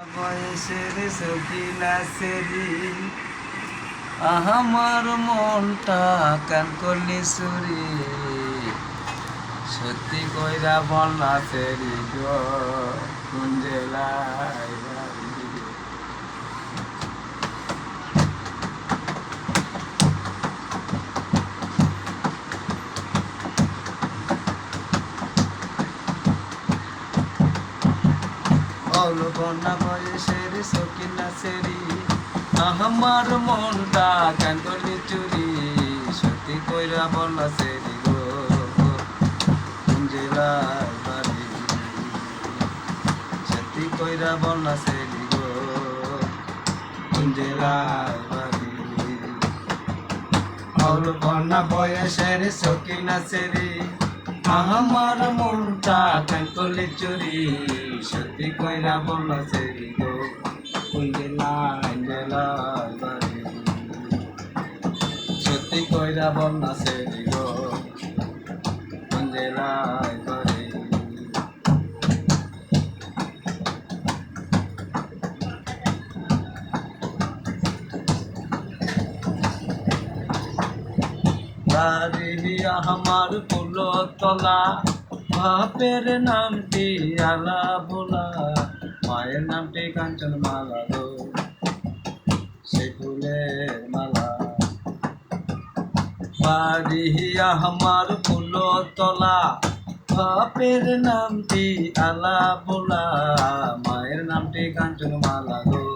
বয়সের সকিনা সেরি আমার মনটা কান করলি সুরি। সত্যি কইরা বললা সেরি গো কুঞ্জেলায় বাড়ি। অলবনা বয়সের সকিনা সেরি আমার মনটা কেন করলি চুরি। সত্যি কইরা বলা সেরি গো। কুঞ্জেলায় বাড়ি সত্যি কইরা বলা সেরি গো। কুঞ্জেলায় বাড়ি অলবনা বয়সের সকিনা সেরি আমার মনটা থাকলে চুরি, সত্যি কইরা বলল সেরি গো? কুঞ্জেলায় জেলায় বাড়ি সত্যি কইরা বলল সেরি গো? কুঞ্জেলায় বাড়ি বাড়ি আমার ফুল তলা বাপের নামটি আলা ভোলা, মায়ের নামটি কাঞ্চন মালা গো। সে ফুলের মালা। বাড়ি আমার ফুল তলা বাপের নামটি আলা ভোলা, মায়ের নামটি কাঞ্চন মালা গো।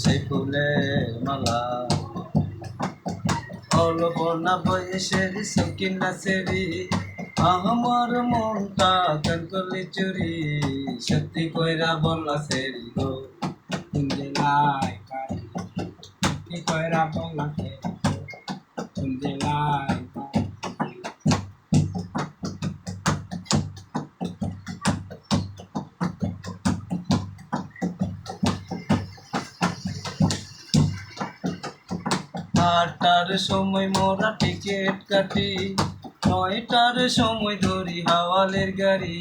সে ফুলের মালা। অলবনা বয়সের সকিনা সেরি আমার মনটা কেন চুরি, সত্যি কইরা বললা সেরি গো তুমি লাই। সত্যি কইরা বললা সেরি কুঞ্জে লাই আটটার সময় মোরা টিকিট কাটি। নয়টার সময় ধরি হাওয়ালের গাড়ি।